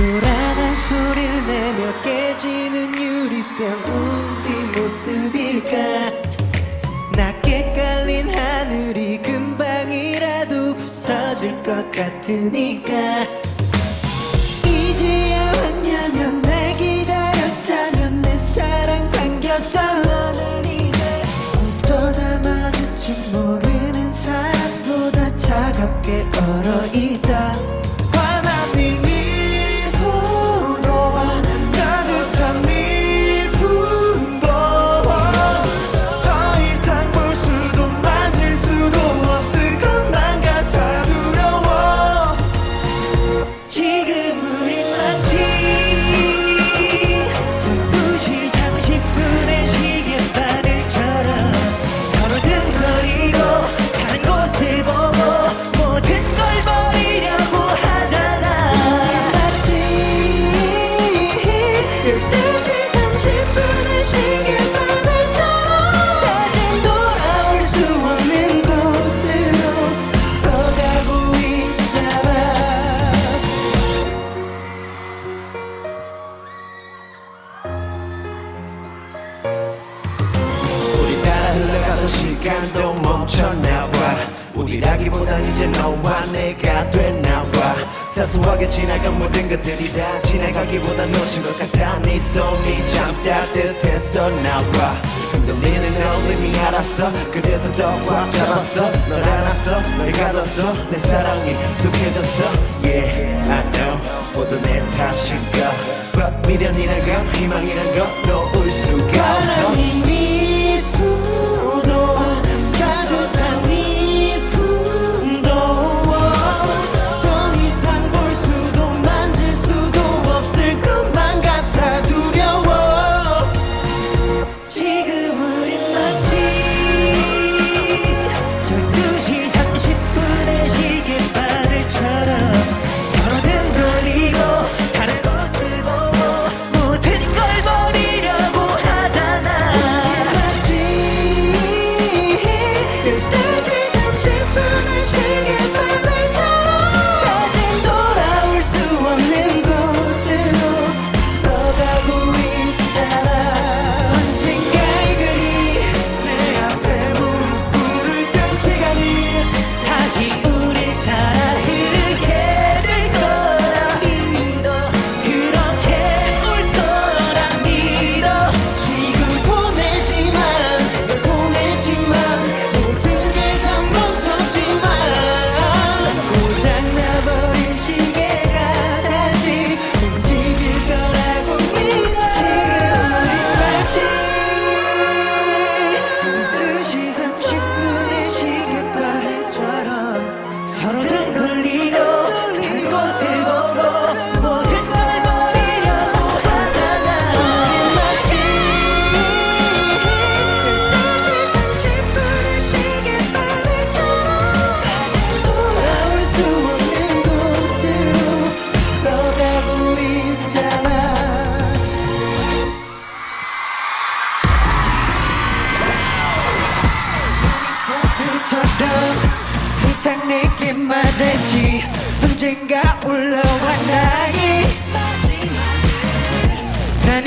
요란한 소리를 내며 깨지는 유리병 우리 모습일까? 낮게 깔린 하늘이 금방이라도 부서질 것 같으니까. 이제야 왔냐면 날 기다렸다면 내 사랑 반겼던 너는 이제 어쩌다 마주친 모르는 사람보다 차갑게 얼어있다 흘러가던 시간도 멈춰나와. 우리라기보단 이제 너와 내가 됐나봐 사소하게 지나간 모든 것들이 다. 지나가기보다 놓친 것 같아. 네 손이 참 따뜻했어 나봐 흔들리는 널 이미 알았어. 그래서 더 꽉 잡았어. 널 안았어 널 가뒀어. 내 사랑이 독해졌어. Yeah I know. 모두 내 탓일까 But 미련이란 건 희망이란 건 놓을 수가 없어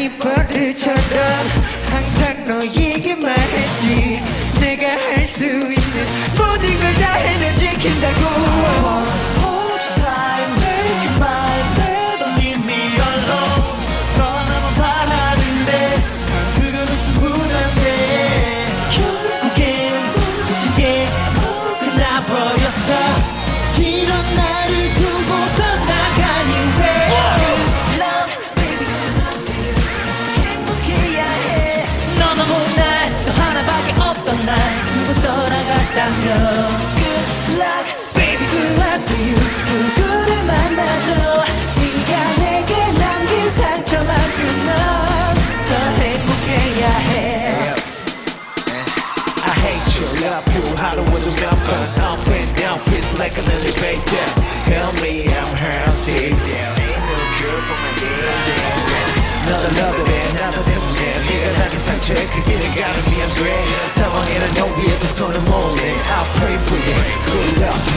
이 버릇처럼 항상 너에게 말했지. 내가 할 수 있는 모든 걸 다 해내 지킨다고 떠나갔다면 Good luck, baby, good luck to you 누구를 만나도 네가 내게 남긴 상처만큼 넌더 행복해야 해 I hate you, love you, 하루에도 몇번 up and down feels like an elevator Help me, I'm healthy There ain't no cure for my disease 너도 너도 돼, 나도 때문에 네가 남긴 상처에 그 길을 가르면 안돼 상황에는 여기에도 손을 모으네 I pray for you, good luck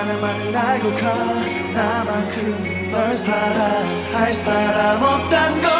하나만 알고 가. 나만큼 널 사랑할 사람 없단 걸.